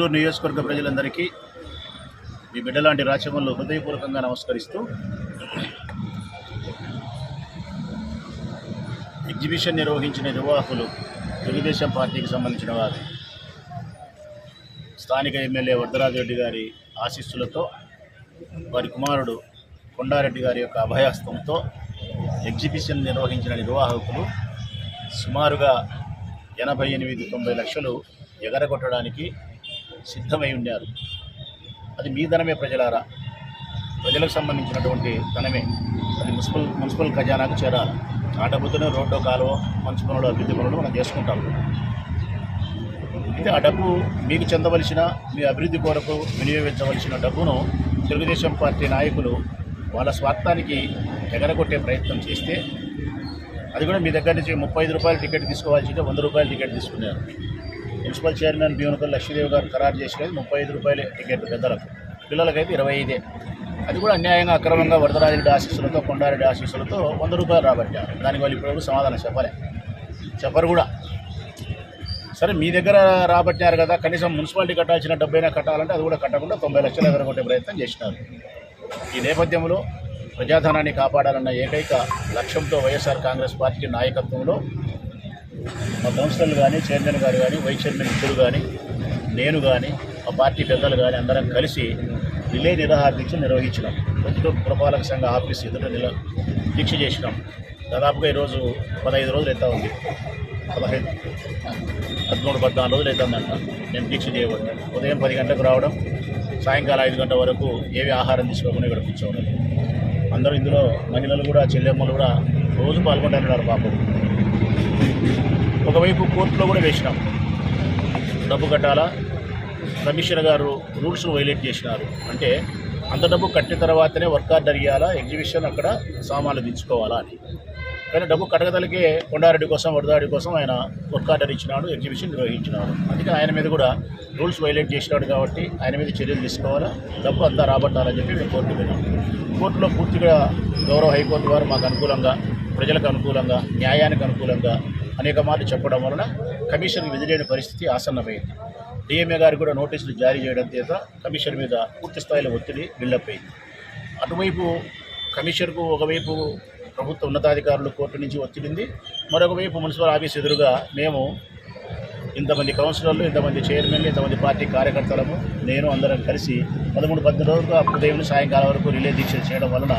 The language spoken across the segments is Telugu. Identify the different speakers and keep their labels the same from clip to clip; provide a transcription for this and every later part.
Speaker 1: పొంగనూరు నియోజకవర్గ ప్రజలందరికీ మీ బిడ్డలాంటి రాచమల్లు హృదయపూర్వకంగా నమస్కరిస్తూ ఎగ్జిబిషన్ నిర్వహించిన నిర్వాహకులు తెలుగుదేశం పార్టీకి సంబంధించిన వారు స్థానిక ఎమ్మెల్యే వరదరాజరెడ్డి గారి ఆశీస్సులతో వారి కుమారుడు కొండారెడ్డి గారి యొక్క అభయహస్తంతో ఎగ్జిబిషన్ నిర్వహించిన నిర్వాహకులు సుమారుగా ఎనభై ఎనిమిది తొంభై లక్షలు ఎగరగొట్టడానికి సిద్ధమై ఉన్నారు అది మీ ధనమే ప్రజలారా? ప్రజలకు సంబంధించినటువంటి ధనమే. అది మున్సిపల్ మున్సిపల్ ఖజానాకు చేరాలి. ఆ డబ్బుతోనే రోడ్డు కాలువ మంచి పనులు అభివృద్ధి పనులు మనం చేసుకుంటాం. అయితే ఆ డబ్బు మీకు చెందవలసిన మీ అభివృద్ధి కొరకు వినియోగించవలసిన డబ్బును తెలుగుదేశం పార్టీ నాయకులు వాళ్ళ స్వార్థానికి ఎగరగొట్టే ప్రయత్నం చేస్తే అది కూడా మీ దగ్గర నుంచి ముప్పై ఐదు రూపాయల టికెట్ తీసుకోవాల్సి వంద రూపాయల టికెట్ తీసుకున్నారు. మున్సిపల్ చైర్మన్ భీమనకల్ లక్ష్మీదేవి గారు ఖరారు చేసినది ముప్పై ఐదు రూపాయలే టికెట్ పెద్దలకు. పిల్లలకైతే ఇరవై ఐదే. అది కూడా అన్యాయంగా అక్రమంగా వరదరాజుడి ఆశీస్సులతో కొండారెడ్డి ఆశీస్సులతో వంద రూపాయలు రాబట్టారు. దానికి వాళ్ళు ఇప్పుడు సమాధానం చెప్పలే. చెప్పరు కూడా. సరే మీ దగ్గర రాబట్టారు కదా కనీసం మున్సిపాలిటీ కట్టాల్సిన డబ్బైనా కట్టాలంటే అది కూడా కట్టకుండా తొంభై లక్షలు ఎగరగొట్టే ప్రయత్నం చేసినారు. ఈ నేపథ్యంలో ప్రజాధనాన్ని కాపాడాలన్న ఏకైక లక్ష్యంతో వైఎస్ఆర్ కాంగ్రెస్ పార్టీ నాయకత్వంలో మా కౌన్సిలర్లు కానీ చైర్మన్ గారు కానీ వైస్ చైర్మన్ ఇద్దరు కానీ నేను కానీ మా పార్టీ పెద్దలు కానీ అందరం కలిసి రిలే నిరాహార దీక్ష నిర్వహించినాం. ప్రతిలో పురపాలక సంఘ ఆఫీస్ ఎదుట నిల దీక్ష చేసినాం. దాదాపుగా ఈరోజు పదహైదు రోజులు అయితే ఉంది? పదహైదు పదమూడు పద్నాలుగు రోజులు అవుతుందంట నేను దీక్ష చేయబడ్డాను ఉదయం పది గంటలకు రావడం సాయంకాలం ఐదు గంటల వరకు ఏవి ఆహారం తీసుకోకుండా ఇక్కడ కూర్చోవడం. అందరూ ఇందులో మహిళలు కూడా చెల్లెమ్మలు కూడా రోజు పాల్గొంటున్నారు పాపం. ఒకవైపు కోర్టులో కూడా వేసినాం. డబ్బు కట్టాలా? కమిషనర్ గారు రూల్స్ను వైలేట్ చేసినారు. అంటే అంత డబ్బు కట్టిన తర్వాతనే వర్క్ ఆర్డర్ ఇవ్వాలా ఎగ్జిబిషన్ అక్కడ సామాన్లు దించుకోవాలా అని. కానీ డబ్బు కట్టగదలికే కొండారెడ్డి కోసం వరదాడి కోసం ఆయన వర్క్ ఆర్డర్ ఇచ్చినాడు ఎగ్జిబిషన్ నిర్వహించినాడు. అందుకే ఆయన మీద కూడా రూల్స్ వైలేట్ చేసినాడు కాబట్టి ఆయన మీద చర్యలు తీసుకోవాలా? డబ్బు అంతా రాబట్టాలని చెప్పి మేము కోర్టు వెళ్ళాం. కోర్టులో పూర్తిగా గౌరవ హైకోర్టు వారు మాకు అనుకూలంగా ప్రజలకు అనుకూలంగా న్యాయానికి అనుకూలంగా అనేక మార్లు చెప్పడం వలన కమిషన్ విధిలేని పరిస్థితి ఆసన్నమైంది. డిఎంఏ గారు కూడా నోటీసులు జారీ చేయడం చేత కమిషన్ మీద పూర్తి స్థాయిలో ఒత్తిడి బిల్డప్ అయింది. అటువైపు కమిషన్కు ఒకవైపు ప్రభుత్వ ఉన్నతాధికారులు కోర్టు నుంచి ఒత్తిడింది మరొకవైపు మున్సిపల్ ఆఫీస్ ఎదురుగా మేము ఇంతమంది కౌన్సిలర్లు ఇంతమంది చైర్మన్లు ఇంతమంది పార్టీ కార్యకర్తలము నేను అందరం కలిసి పదమూడు పద్దెనిమిది రోజులు ఉదయం సాయంకాలం వరకు రిలే దీక్షలు చేయడం వలన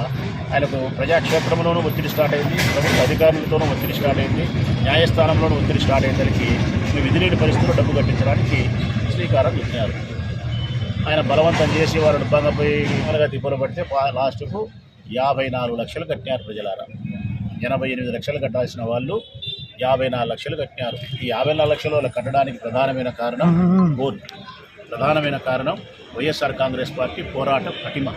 Speaker 1: ఆయనకు ప్రజాక్షేత్రంలోనూ ఒత్తిడి స్టార్ట్ అయింది ప్రభుత్వ అధికారులతోనూ ఒత్తిడి స్టార్ట్ అయింది న్యాయస్థానంలోనూ ఒత్తిడి స్టార్ట్ అయ్యేసరికి మీ విధిలేని పరిస్థితుల్లో డబ్బు కట్టించడానికి శ్రీకారం చుట్టినారు. ఆయన బలవంతం చేసి వారు డబ్బంగా పోయి విమలుగా పడితే లాస్ట్కు యాభై నాలుగు లక్షలు కట్టినారు ప్రజలారా. ఎనభై ఎనిమిది లక్షలు కట్టాల్సిన వాళ్ళు యాభై నాలుగు లక్షలు కట్టినారు. ఈ యాభై నాలుగు లక్షలు వాళ్ళు కట్టడానికి ప్రధానమైన కారణం బోర్డు ప్రధానమైన కారణం వైఎస్ఆర్ కాంగ్రెస్ పార్టీ పోరాట పటిమ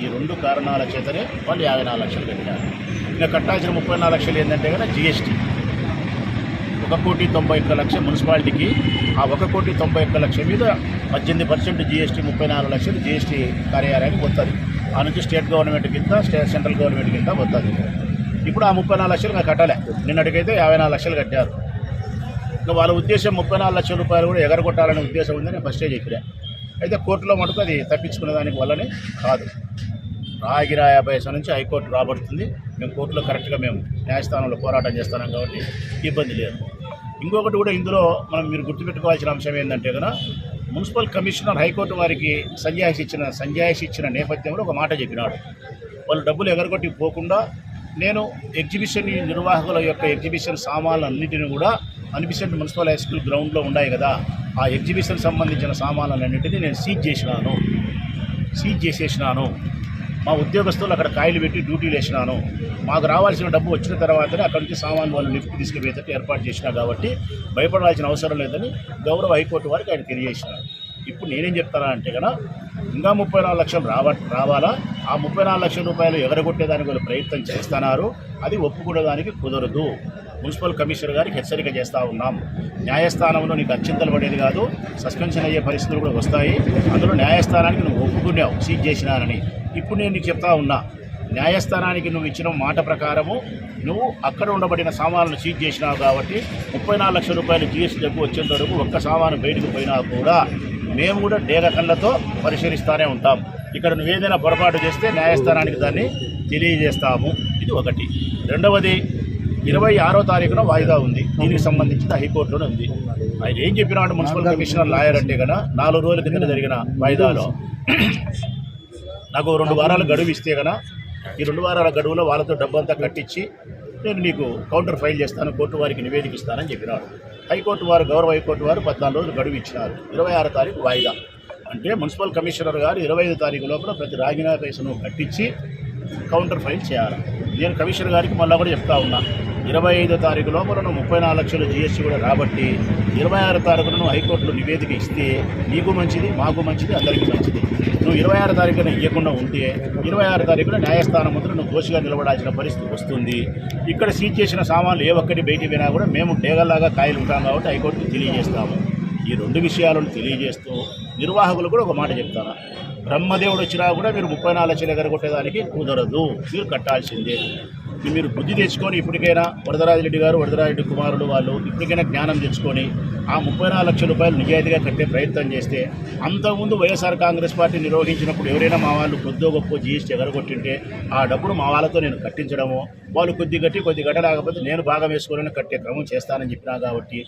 Speaker 1: ఈ రెండు కారణాల చేతనే వాళ్ళు యాభై నాలుగు లక్షలు కట్టినారు. ఇంకా కట్టాల్సిన ముప్పై నాలుగు లక్షలు ఏంటంటే కదా జిఎస్టీ. ఒక కోటి తొంభై ఒక్క లక్ష మున్సిపాలిటీకి ఆ ఒక కోటి తొంభై ఒక్క లక్ష మీద పద్దెనిమిది పర్సెంట్ జీఎస్టీ ముప్పై నాలుగు లక్షలు జీఎస్టీ కార్యాలయానికి వస్తుంది ఆ నుంచి స్టేట్ గవర్నమెంట్ కింద స్టేట్ సెంట్రల్ గవర్నమెంట్ కింద వస్తుంది ఇప్పుడు ఆ ముప్పై నాలుగు లక్షలు నాకు కట్టాలి. నిన్నటికైతే యాభై నాలుగు లక్షలు కట్టారు. ఇంకా వాళ్ళ ఉద్దేశం ముప్పై నాలుగు లక్షల రూపాయలు కూడా ఎగరగొట్టాలనే ఉద్దేశం ఉందని ఫస్టే చెప్పినా. అయితే కోర్టులో మటుకు అది తప్పించుకునే దానికి వల్లనే కాదు. రాగిరా యాభై నుంచి హైకోర్టు రాబడుతుంది. మేము కోర్టులో కరెక్ట్గా మేము న్యాయస్థానంలో పోరాటం చేస్తున్నాం కాబట్టి ఇబ్బంది లేదు. ఇంకొకటి కూడా ఇందులో మనం మీరు గుర్తుపెట్టుకోవాల్సిన అంశం ఏంటంటే కదా మున్సిపల్ కమిషనర్ హైకోర్టు వారికి సంజాయిషి ఇచ్చిన సంజాయిషి ఇచ్చిన నేపథ్యంలో ఒక మాట చెప్పినాడు. వాళ్ళు డబ్బులు ఎగరగొట్టి పోకుండా నేను ఎగ్జిబిషన్ నిర్వాహకుల యొక్క ఎగ్జిబిషన్ సామాన్లన్నింటినీ కూడా అనిపిసెంట్ మున్సిపల్ హై స్కూల్ గ్రౌండ్లో ఉన్నాయి కదా ఆ ఎగ్జిబిషన్ సంబంధించిన సామాన్లన్నింటినీ నేను సీజ్ చేసినాను. సీజ్ చేసేసినాను. మా ఉద్యోగస్తులు అక్కడ కాయలు పెట్టి డ్యూటీలు వేసినాను మాకు రావాల్సిన డబ్బు వచ్చిన తర్వాతనే అక్కడి నుంచి సామాన్ వాళ్ళు లిఫ్ట్ తీసుకుపోయేటట్టు ఏర్పాటు చేసినా కాబట్టి భయపడాల్సిన అవసరం లేదని గౌరవ హైకోర్టు వారికి ఆయన తెలియజేసినారు. ఇప్పుడు నేనేం చెప్తానా అంటే కదా ఇంకా ముప్పై నాలుగు లక్షలు రావ రావాలా? ఆ ముప్పై నాలుగు లక్షల రూపాయలు ఎగరగొట్టేదానికి వాళ్ళు ప్రయత్నం చేస్తున్నారు. అది ఒప్పుకునేదానికి కుదరదు. మున్సిపల్ కమిషనర్ గారికి హెచ్చరిక చేస్తూ ఉన్నాం. న్యాయస్థానంలో నీకు అత్యంతలు పడేది కాదు సస్పెన్షన్ అయ్యే పరిస్థితులు కూడా వస్తాయి. అందులో న్యాయస్థానానికి నువ్వు ఒప్పుకున్నావు సీజ్ చేసినానని. ఇప్పుడు నేను నీకు చెప్తా ఉన్నా న్యాయస్థానానికి నువ్వు ఇచ్చిన మాట ప్రకారము నువ్వు అక్కడ ఉండబడిన సామాన్లు సీజ్ చేసినావు కాబట్టి ముప్పై నాలుగు లక్షల రూపాయలు జీఎస్టీ డబ్బు వచ్చేంత వరకు ఒక్క సామాను బయటకు పోయినా కూడా మేము కూడా డేగ కళ్ళతో పరిశీలిస్తూనే ఉంటాం. ఇక్కడ నువ్వేదైనా పొరపాటు చేస్తే న్యాయస్థానానికి దాన్ని తెలియజేస్తాము. ఇది ఒకటి. రెండవది ఇరవై ఆరో తారీఖున వాయిదా ఉంది. దీనికి సంబంధించిన హైకోర్టులోనే ఉంది. ఆయన ఏం చెప్పినాడు మున్సిపల్ కమిషనర్ లాయర్ అంటే కదా నాలుగు రోజుల కింద జరిగిన వాయిదాలో. నాకు రెండు వారాలు గడువు ఇస్తే కదా ఈ రెండు వారాల గడువులో వాళ్ళతో డబ్బంతా కట్టించి నేను నీకు కౌంటర్ ఫైల్ చేస్తాను కోర్టు వారికి నివేదిక ఇస్తానని చెప్పినాడు. హైకోర్టు వారు గౌరవ హైకోర్టు వారు పద్నాలుగు రోజులు గడువు ఇచ్చినారు. ఇరవై ఆరో తారీఖు వాయిదా. అంటే మున్సిపల్ కమిషనర్ గారు ఇరవై ఐదు తారీఖు లోపల ప్రతి రాగినా కేసును కట్టించి కౌంటర్ ఫైల్ చేయాలి. నేను కమిషనర్ గారికి మళ్ళీ కూడా చెప్తా ఉన్నా. ఇరవై ఐదో తారీఖు లోపల నువ్వు ముప్పై నాలుగు లక్షల జిఎస్టీ కూడా రాబట్టి ఇరవై ఆరు తారీఖున నువ్వు హైకోర్టులో నివేదిక ఇస్తే నీకు మంచిది మాకు మంచిది అందరికీ మంచిది. నువ్వు ఇరవై ఆరు తారీఖున ఇవ్వకుండా ఉంటే ఇరవై ఆరు తారీఖున న్యాయస్థానం ముందు నువ్వు దోషిగా నిలబడాల్సిన పరిస్థితి వస్తుంది. ఇక్కడ సీజ్ చేసిన సామాన్లు ఏ ఒక్కటి బయటికి పోయినా కూడా మేము డేగల్లాగా కాయలు ఉంటాం కాబట్టి హైకోర్టుకి తెలియజేస్తాము. ఈ రెండు విషయాలను తెలియజేస్తూ నిర్వాహకులు కూడా ఒక మాట చెప్తాను బ్రహ్మదేవుడు వచ్చినా కూడా మీరు ముప్పై నాలుగు లక్షలు ఎగరగొట్టేదానికి కుదరదు. మీరు కట్టాల్సిందే. మీరు బుద్ధి తెచ్చుకొని ఇప్పటికైనా వరదరాజరెడ్డి గారు వరదరాజరెడ్డి కుమారుడు వాళ్ళు ఇప్పటికైనా జ్ఞానం తెచ్చుకొని ఆ ముప్పై నాలుగు లక్షల రూపాయలు నిజాయితీగా కట్టే ప్రయత్నం చేస్తే అంతకుముందు వైఎస్ఆర్ కాంగ్రెస్ పార్టీ నిర్వహించినప్పుడు ఎవరైనా మా వాళ్ళు కొద్దో గొప్ప జీఎస్టీ ఎగరగొట్టింటే ఆ డబ్బును మా వాళ్ళతో నేను కట్టించడము వాళ్ళు కొద్ది గట్టి కొద్ది గట్ట రాకపోతే నేను భాగం వేసుకోవాలని కట్టే క్రమం చేస్తానని చెప్పినా కాబట్టి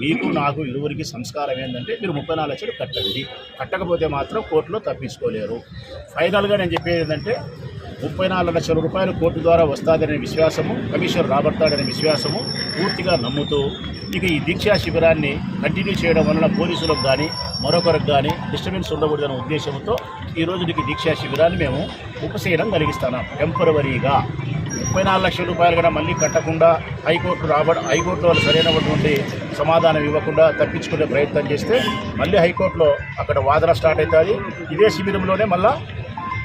Speaker 1: మీకు నాకు ఇరువురికి సంస్కారం ఏంటంటే మీరు ముప్పై నాలుగు లక్షలు కట్టండి. కట్టకపోతే మాత్రం కోర్టులో తప్పించుకోలేరు. ఫైనల్గా నేను చెప్పేది ఏంటంటే ముప్పై నాలుగు లక్షల రూపాయలు కోర్టు ద్వారా వస్తాదనే విశ్వాసము కమిషనర్ రాబడతాడనే విశ్వాసము పూర్తిగా నమ్ముతూ ఇక ఈ దీక్షా శిబిరాన్ని కంటిన్యూ చేయడం వలన పోలీసులకు కానీ మరొకరికి కానీ డిస్టర్బెన్స్ ఉండకూడదనే ఉద్దేశంతో ఈ రోజు దీక్షా శిబిరాన్ని మేము ఉపశయనం కలిగిస్తున్నాం టెంపరవరీగా ముప్పై నాలుగు లక్షల రూపాయలు కూడా మళ్ళీ కట్టకుండా హైకోర్టు రాబడ హైకోర్టు వాళ్ళు సరైనటువంటి సమాధానం ఇవ్వకుండా తప్పించుకునే ప్రయత్నం చేస్తే మళ్ళీ హైకోర్టులో అక్కడ వాదన స్టార్ట్ అవుతుంది. ఇదే శిబిరంలోనే మళ్ళీ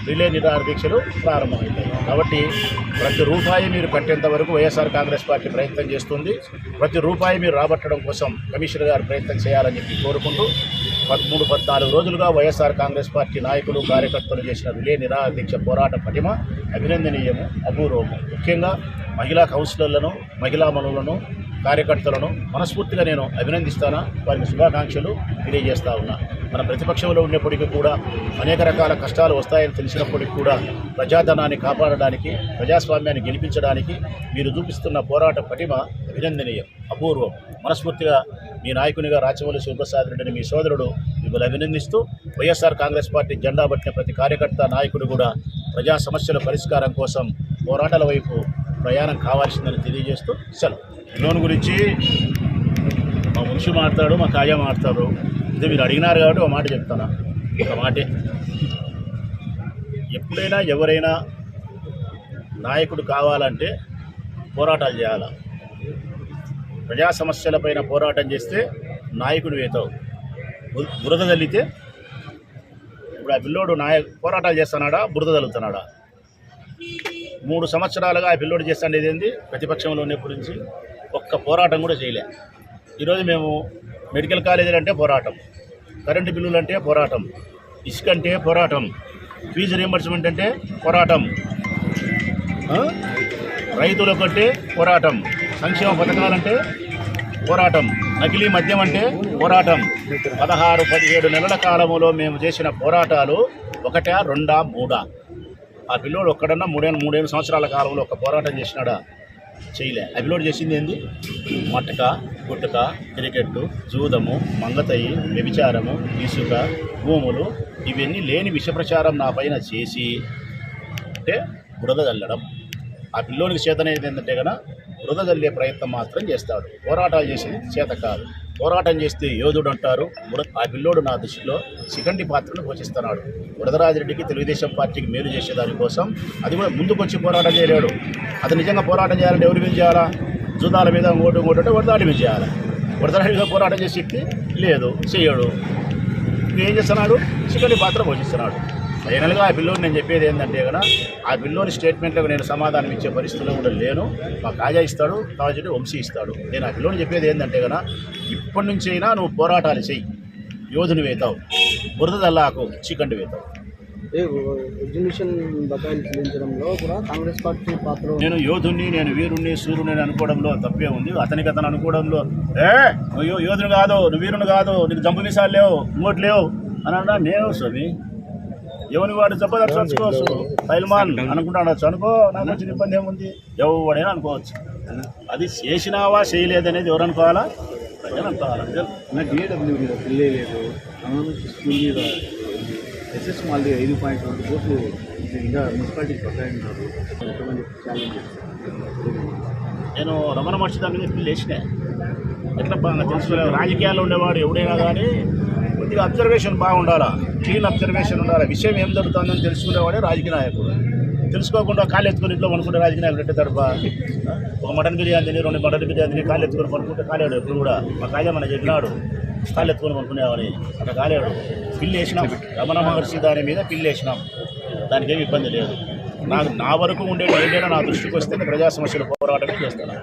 Speaker 1: రిలే నిరాహార దీక్షలు ప్రారంభమవుతాయి. కాబట్టి ప్రతి రూపాయి మీరు కట్టేంత వరకు వైఎస్ఆర్ కాంగ్రెస్ పార్టీ ప్రయత్నం చేస్తుంది. ప్రతి రూపాయి మీరు రాబట్టడం కోసం కమిషనర్ గారు ప్రయత్నం చేయాలని చెప్పి కోరుకుంటూ పదమూడు పద్నాలుగు రోజులుగా వైఎస్ఆర్ కాంగ్రెస్ పార్టీ నాయకులు కార్యకర్తలు చేసిన రిలే నిరాహార దీక్ష పోరాట పటిమ అభినందనీయము అపూర్వము. ముఖ్యంగా మహిళా కౌన్సిలర్లను మహిళా మనులను కార్యకర్తలను మనస్ఫూర్తిగా నేను అభినందిస్తానా? వారికి శుభాకాంక్షలు తెలియజేస్తా ఉన్నాను మన ప్రతిపక్షంలో ఉన్నప్పటికీ కూడా అనేక రకాల కష్టాలు వస్తాయని తెలిసినప్పటికీ కూడా ప్రజాధనాన్ని కాపాడడానికి ప్రజాస్వామ్యాన్ని గెలిపించడానికి మీరు చూపిస్తున్న పోరాట పటిమ అభినందనీయం అపూర్వం. మనస్ఫూర్తిగా మీ నాయకునిగా రాచమల్లి శివప్రసాద్ రెడ్డిని మీ సోదరుడు మిమ్మల్ని అభినందిస్తూ వైఎస్ఆర్ కాంగ్రెస్ పార్టీ జెండా పట్టిన ప్రతి కార్యకర్త నాయకుడు కూడా ప్రజా సమస్యల పరిష్కారం కోసం పోరాటాల వైపు ప్రయాణం కావాల్సిందని తెలియజేస్తూ సెలవు. లోన్ గురించి మా మున్షి మాట్లాడు మా కాజా మాట్లాడు. ఇది మీరు అడిగినారు కాబట్టి ఒక మాట చెప్తాను? ఒక మాటే. ఎప్పుడైనా ఎవరైనా నాయకుడు కావాలంటే పోరాటాలు చేయాలి? ప్రజా సమస్యలపైన పోరాటం చేస్తే నాయకుడు వేతావు. బురద తల్లితే ఇప్పుడు ఆ పిల్లోడు నాయ పోరాటాలు చేస్తున్నాడా? బురద తల్లుతున్నాడా మూడు సంవత్సరాలుగా ఆ పిల్లోడు చేస్తాండేది ఏంది? ప్రతిపక్షంలో ఉన్నప్పటి నుంచి ఒక్క పోరాటం కూడా చేయలే. ఈరోజు మేము మెడికల్ కాలేజీలు అంటే పోరాటం. కరెంటు బిల్లులు అంటే పోరాటం. ఇసుక అంటే పోరాటం. ఫీజు రియంబర్స్మెంట్ అంటే పోరాటం. ఆ? రైతులకు అంటే పోరాటం. సంక్షేమ పథకాలంటే పోరాటం. నకిలీ మద్యం అంటే పోరాటం. పదహారు పదిహేడు నెలల కాలంలో మేము చేసిన పోరాటాలు ఒకటా రెండా మూడా? ఆ పిల్లోడు ఒక్కడన్నా మూడే మూడేళ్ళు సంవత్సరాల కాలంలో ఒక పోరాటం చేసినాడా? చేయలే. ఆ పిల్లోడు చేసింది ఏంది? మటక గుట్టక క్రికెట్ జూదము మంగతయి వ్యభిచారము ఇసుక భూములు ఇవన్నీ లేని విషప్రచారం నా పైన చేసి అంటే బురద చల్లడం ఆ పిల్లోనికి చేతనేది ఏంటంటే కనుక బురద చల్లే ప్రయత్నం మాత్రం చేస్తాడు. పోరాటాలు చేసేది చేత కాదు. పోరాటం చేస్తే యోధుడు అంటారు ఆ పిల్లోడు నా దృష్టిలో శిఖండి పాత్రను పోషిస్తున్నాడు. వరదరాజిరెడ్డికి తెలుగుదేశం పార్టీకి మేలు చేసేదానికోసం అది కూడా ముందుకొచ్చి పోరాటం చేయలేడు. అది నిజంగా పోరాటం చేయాలంటే ఎవరి మీద చేయాలా? జూదాల మీద ఓటు ఓటుంటే వరదాడి మీద చేయాలి? వరదరాడి మీద పోరాటం చేసే శక్తి లేదు చేయడు. ఏం చేస్తున్నాడు? శిఖండి పాత్ర పోషిస్తున్నాడు. ఫైనల్గా ఆ పిల్లోని నేను చెప్పేది ఏంటంటే కనుక ఆ పిల్లోని స్టేట్మెంట్లకు నేను సమాధానం ఇచ్చే పరిస్థితిలో కూడా లేను. మా కాజా ఇస్తాడు కాజా వంశీ ఇస్తాడు. నేను ఆ పిల్లోని చెప్పేది ఏంటంటే కనుక ఇప్పటి నుంచి అయినా నువ్వు పోరాటాలు చెయ్యి. యోధుని వేతావు బురద దల్లాకు చికెన్ వేతావు.
Speaker 2: ఎగ్జిబిషన్ బకాయిలు చెల్లించడంలో కూడా కాంగ్రెస్ పార్టీ పాత్ర
Speaker 1: నేను యోధుణ్ణి నేను వీరుణ్ణి సూర్యుని అనుకోవడంలో తప్పే ఉంది. అతనికి అతను అనుకోవడంలో ఏ నువ్వు యో- యోధుడు కాదు నువ్వు వీరుని కాదు నీకు జంపు మీసాలు లేవు ఇంకోటి లేవు అని అన్నా నేను స్వామి. ఎవరి వాడు జబర్దస్త్ చచ్చుకోవచ్చు? పైల్మాన్ అనుకుంటాడు? అనుకో నాకు వచ్చిన ఇబ్బంది ఏముంది? ఎవడైనా అనుకోవచ్చు. అది చేసినావా చేయలేదనేది ఎవరు అనుకోవాలా? ప్రజలు అనుకోవాలా?
Speaker 2: నా డిఏడబ్ల్యూ మీద పిల్లే లేదు. అమలు స్కూల్ మీద ఎస్ఎస్ మాల్ది ఐదు పాయింట్ రెండు కోట్లు. ఇంకా మున్సిపాలిటీకి ఎంతమంది ఛాలెంజ్
Speaker 1: నేను రమణ మహర్షి దాని మీద పిల్లి వేసిన ఎట్లా తెలుసుకోలేదు? రాజకీయాల్లో ఉండేవాడు ఎవడైనా కానీ కొద్దిగా అబ్జర్వేషన్ బాగుండాలా? క్లీన్ అబ్జర్వేషన్ ఉండాలి? విషయం ఏం జరుగుతుందని తెలుసుకునేవాడే రాజకీయ నాయకుడు. తెలుసుకోకుండా కాళ్ళు ఎత్తుకొని ఇంట్లో పనుకుంటే రాజకీయ నాయకుడు ఎట్టే తడపా? ఒక మటన్ బిర్యానీ తిని రెండు మటన్ బిర్యానీ తిని కాళ్ళు ఎత్తుకొని పనుకుంటే కాలేడు ఎప్పుడు కూడా. మా కాజా మన చెప్పినాడు కాళ్ళు ఎత్తుకొని పనుకునేవాని అట్లా కాలేడు. పిల్లి వేసినాం. రమణ మహర్షి దాని మీద పిల్లి వేసినాం. దానికి ఏమి ఇబ్బంది లేదు. నాకు నా వరకు ఉండేది ఏదైనా నా దృష్టికి వస్తే ప్రజా సమస్యల పోరాటమే చేస్తాను.